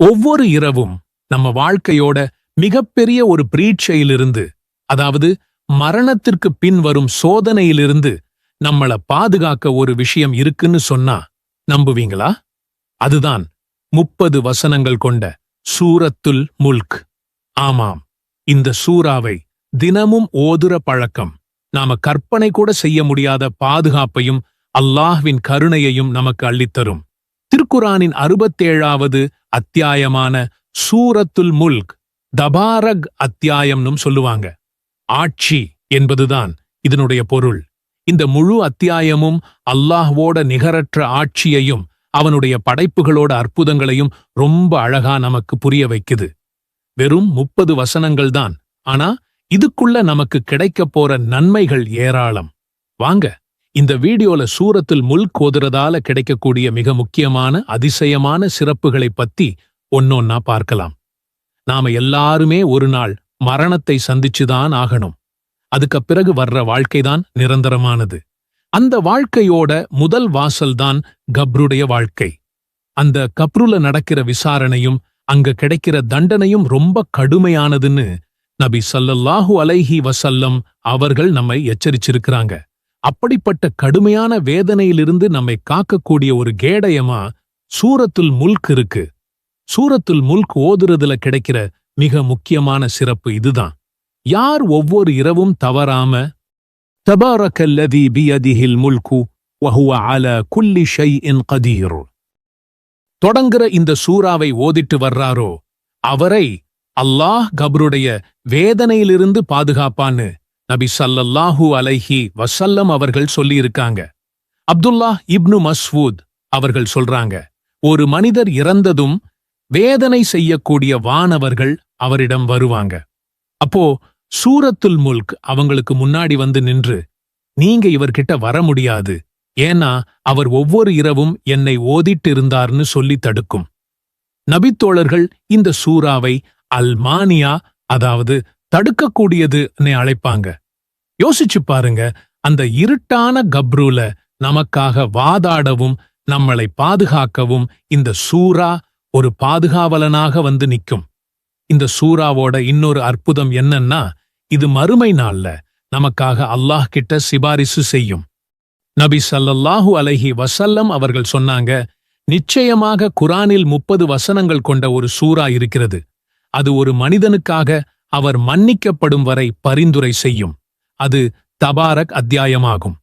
ஒவ்வொரு இரவும் நம்ம வாழ்க்கையோட மிகப்பெரிய ஒரு பிரீட்சையிலிருந்து அதாவது மரணத்திற்கு பின் வரும் சோதனையிலிருந்து நம்மள பாதுகாக்க ஒரு விஷயம் இருக்குன்னு சொன்னா நம்புவீங்களா? அதுதான் முப்பது வசனங்கள் கொண்ட சூரத்துல் முல்க். ஆமாம் இந்த சூறாவை தினமும் ஓதுற பழக்கம் நாம கற்பனை கூட செய்ய முடியாத பாதுகாப்பையும் அல்லாஹ்வின் கருணையையும் நமக்கு அள்ளித்தரும். திருக்குரானின் அறுபத்தேழாவது அத்தியாயமான சூரத்துல் முல்க் தபாரக் அத்தியாயம்னும் சொல்லுவாங்க. ஆட்சி என்பதுதான் இதனுடைய பொருள். இந்த முழு அத்தியாயமும் அல்லாஹ்வோட நிகரற்ற ஆட்சியையும் அவனுடைய படைப்புகளோட அற்புதங்களையும் ரொம்ப அழகா நமக்கு புரிய வைக்குது. வெறும் முப்பது வசனங்கள் தான் ஆனா இதுக்குள்ள நமக்கு கிடைக்கப் போற நன்மைகள் ஏராளம். வாங்க இந்த வீடியோல சூரத்தில் முல்க் ஓதுறதால கிடைக்கக்கூடிய மிக முக்கியமான அதிசயமான சிறப்புகளைப் பத்தி ஒன்னொன்னா பார்க்கலாம். நாம எல்லாருமே ஒரு நாள் மரணத்தை சந்திச்சுதான் ஆகணும். அதுக்கு பிறகு வர்ற வாழ்க்கைதான் நிரந்தரமானது. அந்த வாழ்க்கையோட முதல் வாசல்தான் கப்ருடைய வாழ்க்கை. அந்த கப்ருல நடக்கிற விசாரணையும் அங்க கிடைக்கிற தண்டனையும் ரொம்ப கடுமையானதுன்னு நபி சல்லல்லாஹு அலைஹி வசல்லம் அவர்கள் நம்மை எச்சரிச்சிருக்கிறாங்க. அப்படிப்பட்ட கடுமையான வேதனையிலிருந்து நம்மை காக்கக்கூடிய ஒரு கேடயமா சூரத்துல் முல்க் இருக்கு. சூரத்துல் முல்க் ஓதுறதுல கிடைக்கிற மிக முக்கியமான சிறப்பு இதுதான். யார் ஒவ்வொரு இரவும் தவறாம தபாரக்கல்லதி பியதிஹில் முல்கு வஹுவ அல குல்லி ஷைஇன் கதீர் தொடங்குற இந்த சூறாவை ஓதிட்டு வர்றாரோ அவரை அல்லாஹ் கபருடைய வேதனையிலிருந்து பாதுகாப்பான்னு நபி சல்லல்லாஹு அலைஹி வசல்லம் அவர்கள் சொல்லியிருக்காங்க. அப்துல்லா இப்னு மஸ்வூத் அவர்கள் சொல்றாங்க ஒரு மனிதர் இறந்ததும் வேதனை செய்யக்கூடிய வானவர்கள் அவரிடம் வருவாங்க. அப்போ சூரத்துல் முல்க் அவங்களுக்கு முன்னாடி வந்து நின்று நீங்க இவர்கிட்ட வர முடியாது ஏன்னா அவர் ஒவ்வொரு இரவும் என்னை ஓதிட்டு இருந்தார்னு சொல்லி தடுக்கும். நபித்தோழர்கள் இந்த சூறாவை அல்மானியா அதாவது தடுக்கக்கூடியதுன்னு அழைப்பாங்க. யோசிச்சு பாருங்க அந்த இருட்டான கப்ரூல நமக்காக வாதாடவும் நம்மளை பாதுகாக்கவும் இந்த சூரா ஒரு பாதுகாவலனாக வந்து நிக்கும் இந்த சூறாவோட இன்னொரு அற்புதம் என்னன்னா இது மறுமை நாள்ல நமக்காக அல்லாஹ் கிட்ட சிபாரிசு செய்யும். நபி சல்லல்லாஹு அலைஹி வசல்லம் அவர்கள் சொன்னாங்க நிச்சயமாக குரானில் முப்பது வசனங்கள் கொண்ட ஒரு சூறா இருக்கிறது. அது ஒரு மனிதனுக்காக அவர் மன்னிக்கப்படும் வரை பரிந்துரை செய்யும். அது தபாரக் அத்தியாயமாகும்.